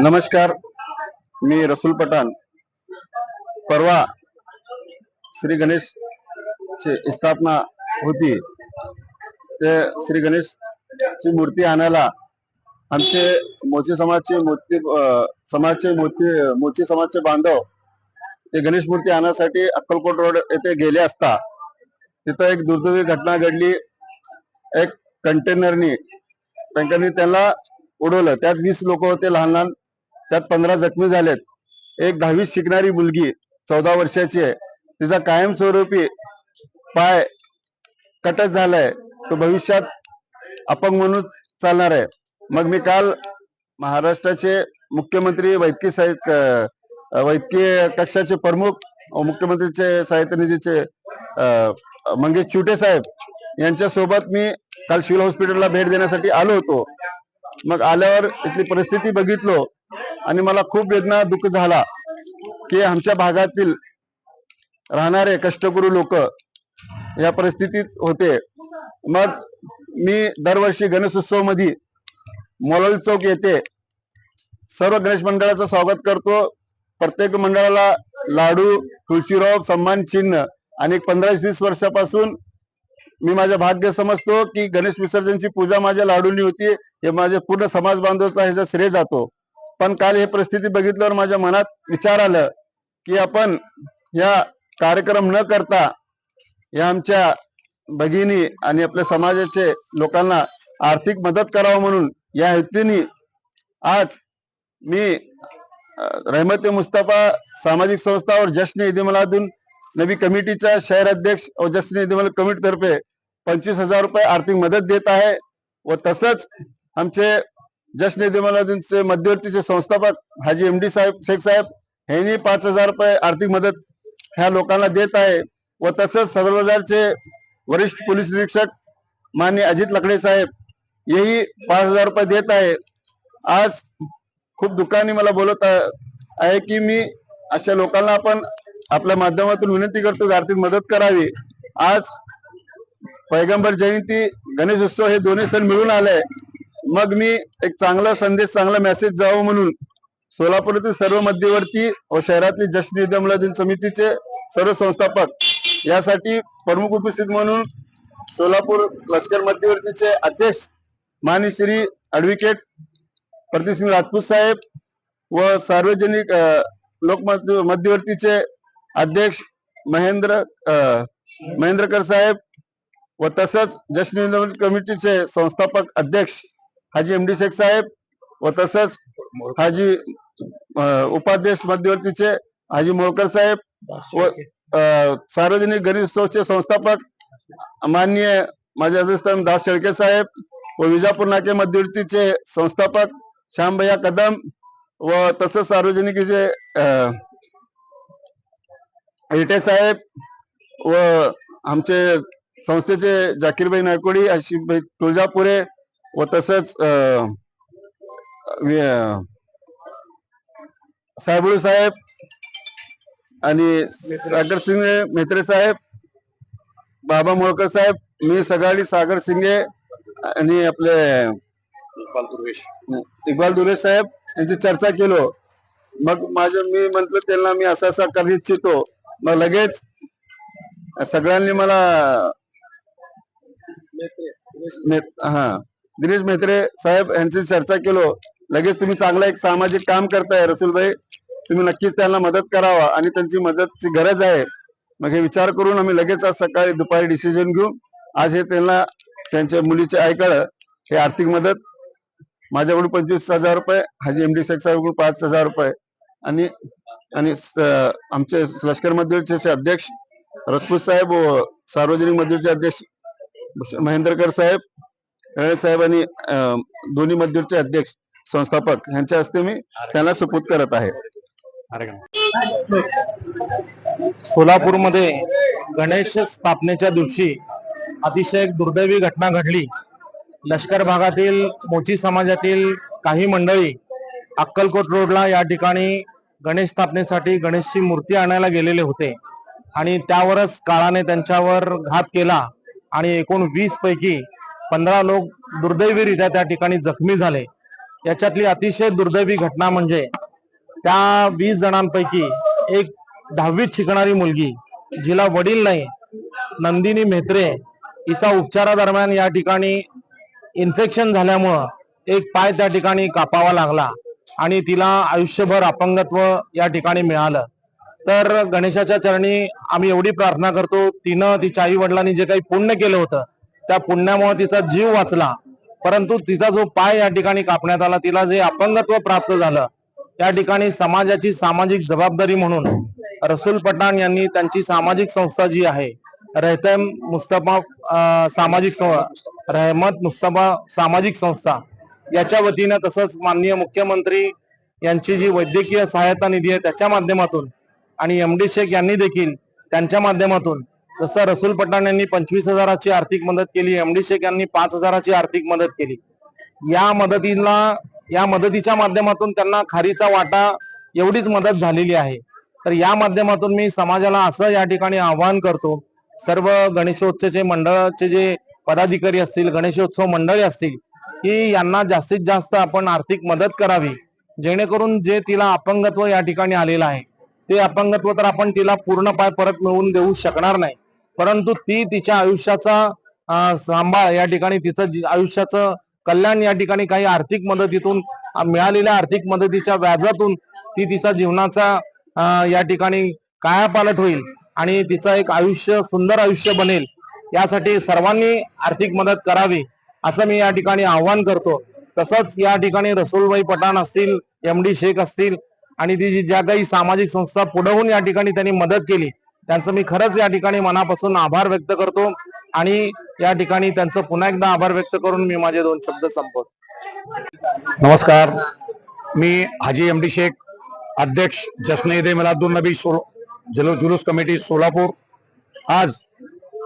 नमस्कार मी रसूल पठाण. परवा श्री गणेश ची स्थापना होती. ते श्री गणेश ची मूर्ती आणायला आमचे मोची समाजचे मूर्ती समाजचे मूर्ती मोची समाजचे बांधव ते गणेश मूर्ती आणण्यासाठी अक्कलकोट रोड येथे गेले असता तिथं एक दुर्दैवी घटना घडली. एक कंटेनरनी टँकरनी त्याला उडवलं. त्यात वीस लोक होते लहान लहान त्यात पंधरा जखमी झालेत. एक दहावीत शिकणारी मुलगी चौदा वर्षाची आहे. तिचा कायमस्वरूपी पाय कटच झालाय. तो भविष्यात अपंग म्हणून चालणार आहे. मग मी काल महाराष्ट्राचे मुख्यमंत्री वैद्यकीय साहित्य वैद्यकीय कक्षाचे प्रमुख मुख्यमंत्रीचे साहित्य निधीचे अं, मंगेश चिवटे साहेब यांच्या सोबत मी काल सिव्हिल हॉस्पिटलला भेट देण्यासाठी आलो होतो. मग आल्यावर इथली परिस्थिती बघितलो. आणि मला खूप वेदना दुःख झाला की आमच्या भागातील राहणारे कष्टकरू लोक या परिस्थितीत होते. मग मी दरवर्षी गणेशोत्सवमध्ये मोलाल चौक येथे सर्व गणेश मंडळाचं स्वागत करतो. प्रत्येक मंडळाला लाडू तुळशीराव सन्मान चिन्ह आणि पंधरा वीस वर्षापासून मी माझं भाग्य समजतो की गणेश विसर्जनची पूजा माझ्या लाडूनी होती. हे माझे पूर्ण समाज बांधवचा ह्याचा श्रेय जातो. पण काल हे परिस्थिती बघितल्यावर माझ्या मनात विचार आलं की आपण या कार्यक्रम न करता या आमच्या भगिनी आणि आपल्या समाजाचे लोकांना आर्थिक मदत करावं म्हणून या हेतूने आज मी रहमत मुस्तफा सामाजिक संस्था और जश्न इदिमलातून नवी कमिटीचा कमिटीच्या शहर अध्यक्ष व जश्न इदिमल कमिटीतर्फे कमिटी तर्फे पंचवीस हजार रुपये आर्थिक मदत देत आहे व तसंच आमचे जश्न ईद मिलादुनचे मध्यवर्तीचे संस्थापक हाजी एम डी साहेब शेख साहेब यांनी पाच हजार रुपये आर्थिक मदत ह्या लोकांना देत आहे व तसंच सदर बाजारचे वरिष्ठ पोलीस निरीक्षक मान्य अजित लकडे साहेब हेही पाच हजार रुपये देत आहे. आज खूप दुःखाने मला बोलत आहे आहे की मी अशा लोकांना आपण आपल्या माध्यमातून विनंती करतो की आर्थिक मदत करावी. आज पैगंबर जयंती गणेश उत्सव हे दोन्ही सण मिळून आले. मग मी एक चांगला संदेश चांगला मेसेज जावं म्हणून सोलापूरातील सर्व मध्यवर्ती व शहरातील जश्न ईद समितीचे सर्व संस्थापक यासाठी प्रमुख उपस्थित म्हणून सोलापूर लष्कर मध्यवर्तीचे अध्यक्ष माननीय श्री ऍडव्होकेट प्रतिसिंग राजपूत साहेब व सार्वजनिक लोक मध्यवर्तीचे अध्यक्ष महेंद्र महेंद्रकर साहेब व तसंच जश्न कमिटीचे संस्थापक अध्यक्ष हाजी एम डी शेख साहेब व तसंच हाजी उपाध्यक्ष मध्यवर्तीचे हाजी मोळकर साहेब व सार्वजनिक गणेश उत्सवचे संस्थापक माननीय माझे अध्यक्षस्थान दास शेळके साहेब व विजापूर नाके मध्यवर्तीचे संस्थापक श्यामभैया कदम व तसंच सार्वजनिकीचे अ, हेटे साहेब व आमचे संस्थेचे जाकीरभाई नायकोडी आशिफभाई तुळजापुरे व तसंच साहेबुळे साहेब आणि सागर सिंगे मेत्रे साहेब बाबा मोळकर साहेब मी सकाळी सागर सिंगे आणि आपले इक्बाल दुरे साहेब यांची चर्चा केलो. मग माझं मी म्हंटल त्यांना मी असा असा करू इच्छितो. मग लगेच सगळ्यांनी मला हा. दिनेश मेहत्रे साहेब यांची चर्चा केलो. लगेच तुम्ही चांगलं एक सामाजिक काम करताय रसूलभाई तुम्ही नक्कीच त्यांना मदत करावा आणि त्यांची मदतची गरज आहे. मग हे विचार करून आम्ही लगेच आज सकाळी दुपारी डिसिजन घेऊ. आज हे त्यांना त्यांच्या मुलीचे आईकडं हे आर्थिक मदत. माझ्याकडून पंचवीस हजार रुपये हाजी एम डी शेख साहेबकडून पाच हजार रुपये. आणि आणि आमचे लष्कर मजदूरचे अध्यक्ष राजपूत साहेब व सार्वजनिक मजदूरचे अध्यक्ष महेंद्रकर साहेब. रळे साहेब आणि दोन्ही मंदिरचे अध्यक्ष संस्थापक यांच्या हस्ते मी त्यांना सुपूत करत आहे. सोलापूरमध्ये गणेश स्थापनेच्या दिवशी अतिशय दुर्दैवी घटना घडली. लष्कर भागातील मोची समाजातील काही मंडळी अक्कलकोट रोडला या ठिकाणी गणेश स्थापनेसाठी गणेशची मूर्ती आणायला गेलेले होते आणि त्यावरच काळाने त्यांच्यावर घात केला आणि एकूण वीस पैकी पंधरा लोक दुर्दैवीरित्या त्या ठिकाणी जखमी झाले. याच्यातली अतिशय दुर्दैवी घटना म्हणजे त्या वीस जणांपैकी एक दहावीत शिकणारी मुलगी जिला वडील नाही नंदिनी म्हेत्रे हिचा उपचारादरम्यान या ठिकाणी इन्फेक्शन झाल्यामुळं एक पाय त्या ठिकाणी कापावा लागला आणि तिला आयुष्यभर अपंगत्व या ठिकाणी मिळालं. तर गणेशाच्या चरणी आम्ही एवढी प्रार्थना करतो तिनं तिच्या आई वडिलांनी जे काही पुण्य केलं होतं त्या पुण्यामुळे तिचा जीव वाचला. परंतु तिचा जो पाय या ठिकाणी कापण्यात आला तिला जे अपंगत्व प्राप्त झालं त्या ठिकाणी समाजाची सामाजिक जबाबदारी म्हणून रसूल पठाण यांनी त्यांची सामाजिक संस्था जी आहे रहतम मुस्तफा सामाजिक सं- रहमत मुस्तफा सामाजिक संस्था याच्या वतीनं तसंच माननीय मुख्यमंत्री यांची जी वैद्यकीय सहायता निधी आहे त्याच्या माध्यमातून आणि एम डी शेख यांनी देखील त्यांच्या माध्यमातून जसं रसूल पठाण यांनी पंचवीस हजाराची आर्थिक मदत केली एम डी शेख यांनी पाच हजाराची आर्थिक मदत केली. या मदतीला या मदतीच्या माध्यमातून त्यांना खारीचा वाटा एवढीच मदत झालेली आहे. तर या माध्यमातून मी समाजाला असं या ठिकाणी आवाहन करतो सर्व गणेशोत्सवचे मंडळाचे जे पदाधिकारी असतील गणेशोत्सव मंडळी असतील की यांना जास्तीत जास्त आपण आर्थिक मदत करावी जेणेकरून जे तिला अपंगत्व या ठिकाणी आलेलं आहे ते अपंगत्व तर आपण तिला पूर्ण पाय परत मिळवून देऊ शकणार नाही. परंतु ती तिच्या आयुष्याचा सांभाळ या ठिकाणी तिचं आयुष्याचं कल्याण या ठिकाणी काही आर्थिक मदतीतून मिळालेल्या आर्थिक मदतीच्या व्याजातून ती तिचा जीवनाचा या ठिकाणी कायापालट होईल आणि तिचं एक आयुष्य सुंदर आयुष्य बनेल. यासाठी सर्वांनी आर्थिक मदत करावी असं मी या ठिकाणी आव्हान करतो. तसंच या ठिकाणी रसूलबाई पठाण असतील एम डी शेख असतील आणि ती जी ज्या काही सामाजिक संस्था पुढे होऊन या ठिकाणी त्यांनी मदत केली त्यांचं मी खरंच या ठिकाणी मनापासून आभार व्यक्त करतो आणि या ठिकाणी त्यांचं पुन्हा एकदा आभार व्यक्त करून मी माझे दोन शब्द संपवतो. नमस्कार. मी हाजी एम डी शेख अध्यक्ष जश्न मिलादुल नबी सो जुलूस कमिटी सोलापूर. आज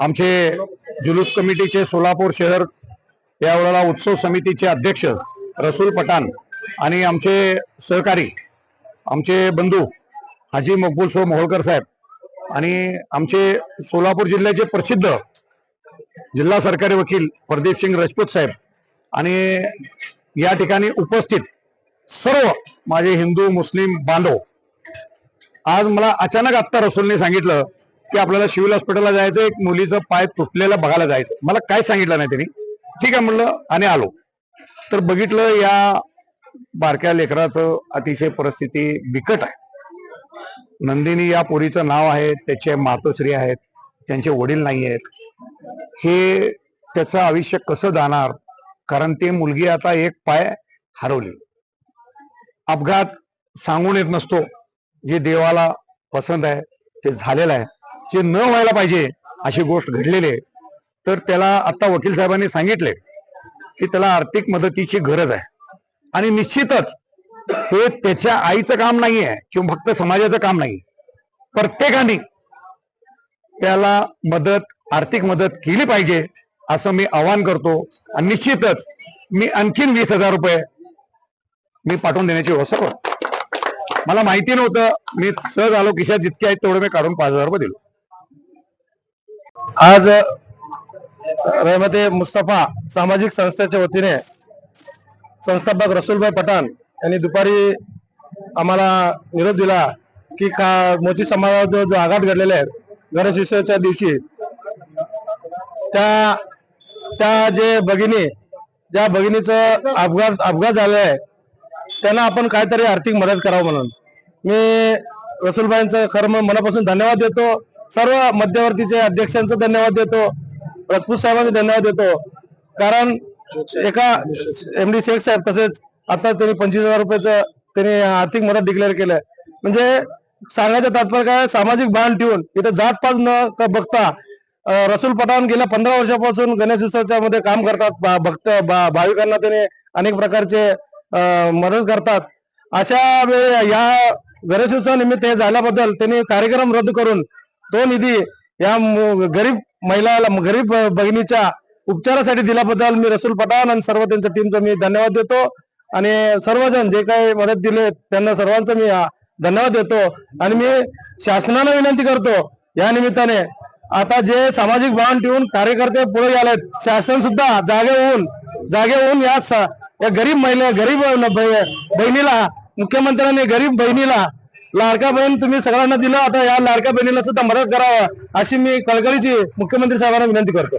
आमचे जुलूस कमिटीचे सोलापूर शहर या वेळेला उत्सव समितीचे अध्यक्ष रसूल पठाण आणि आमचे सहकारी आमचे बंधू हाजी मकबूल शो मोहोळकर साहेब. आणि आमचे सोलापूर जिल्ह्याचे प्रसिद्ध जिल्हा सरकारी वकील प्रदीप सिंग राजपूत साहेब आणि या ठिकाणी उपस्थित सर्व माझे हिंदू मुस्लिम बांधव. आज मला अचानक आत्ता रसूलने सांगितलं की आपल्याला सिव्हिल हॉस्पिटलला जायचं एक मुलीचं पाय तुटलेलं बघायला जायचं. मला काय सांगितलं नाही त्यांनी? ठीक आहे म्हणलं आणि आलो. तर बघितलं या बारक्या लेकराचं अतिशय परिस्थिती बिकट आहे. नंदिनी या पोरीचं नाव आहे त्याचे मातोश्री आहेत त्यांचे वडील नाही आहेत. हे त्याचं आयुष्य कसं जाणार? कारण ते मुलगी आता एक पाय हरवली. अपघात सांगून येत नसतो. जे देवाला पसंत आहे ते झालेलं आहे. जे न व्हायला पाहिजे अशी गोष्ट घडलेली आहे. तर त्याला आता वकील साहेबांनी सांगितले की त्याला आर्थिक मदतीची गरज आहे. आणि निश्चितच हे त्याच्या आईचं काम नाहीये किंवा फक्त समाजाचं काम नाही. प्रत्येकाने त्याला मदत आर्थिक मदत केली पाहिजे असं मी आवाहन करतो. आणि निश्चितच मी आणखीन वीस हजार रुपये मी पाठवून देण्याची व्यवस्था करतो. मला माहिती नव्हतं मी सहज आलो खिशात जितके आहेत तेवढे मी काढून पाच हजार रुपये दिलो. आज रहमते मुस्तफा सामाजिक संस्थेच्या वतीने संस्थापक रसूलभाई पठाण त्यांनी दुपारी आम्हाला निरोप दिला की का मोची समाजावर जो जो आघात घडलेले आहेत गणेश उत्सवाच्या दिवशी त्या त्या जे भगिनी ज्या भगिनीचं अपघात अपघात झाले आहे त्यांना आपण काहीतरी आर्थिक मदत करावं म्हणून. मी रसूलबाईंचं खरं मनापासून धन्यवाद देतो. सर्व मध्यवर्तीचे अध्यक्षांचं धन्यवाद देतो. रजपूत साहेबांचा धन्यवाद देतो. कारण एका एम डी शेख साहेब तसेच आता त्यांनी पंचवीस हजार रुपयाचं त्यांनी आर्थिक मदत डिक्लेअर केलंय. म्हणजे सांगायचं तात्पर्य काय? सामाजिक भान ठेवून इथं जात पात न बघता रसूल पठाण गेल्या पंधरा वर्षापासून गणेश उत्सवाच्या मध्ये काम करतात. भक्त भाविकांना त्याने अनेक प्रकारचे मदत करतात. अशा वेळी या गणेशोत्सव निमित्त हे झाल्याबद्दल त्यांनी कार्यक्रम रद्द करून तो निधी या गरीब महिलाला गरीब बहिणीच्या उपचारासाठी दिल्याबद्दल मी रसूल पठाण आणि सर्व त्यांच्या टीमचा मी धन्यवाद देतो. आणि सर्वजण जे काही मदत दिले त्यांना सर्वांचं मी धन्यवाद देतो. आणि मी शासनाला विनंती करतो या निमित्ताने. आता जे सामाजिक भान ठेवून कार्यकर्ते पुढे आलेत शासन सुद्धा जागे होऊन जागे होऊन या या गरीब महिला गरीब बहिणीला मुख्यमंत्र्यांनी गरीब बहिणीला लाडका बहीण तुम्ही सगळ्यांना दिलं आता या लाडक्या बहिणीला सुद्धा मदत करावं अशी मी कळकळीची मुख्यमंत्री साहेबांना विनंती करतो.